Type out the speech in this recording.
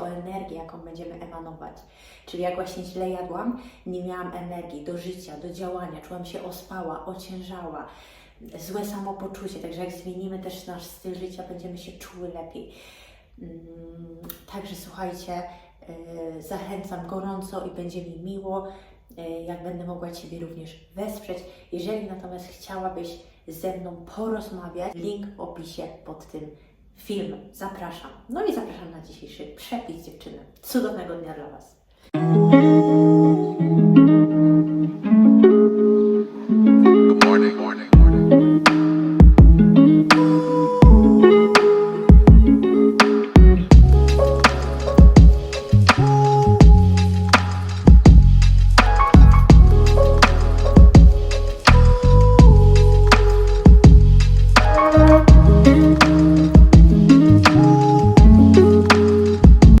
o energię, jaką będziemy emanować. Czyli jak właśnie źle jadłam, nie miałam energii do życia, do działania, czułam się ospała, ociężała, złe samopoczucie. Także jak zmienimy też nasz styl życia, będziemy się czuły lepiej. Mm, Także słuchajcie, yy, zachęcam gorąco i będzie mi miło, yy, jak będę mogła Ciebie również wesprzeć. Jeżeli natomiast chciałabyś ze mną porozmawiać, link w opisie pod tym film. Zapraszam. No i zapraszam na dzisiejszy przepis dziewczyny. Cudownego dnia dla Was. Morning, morning, morning.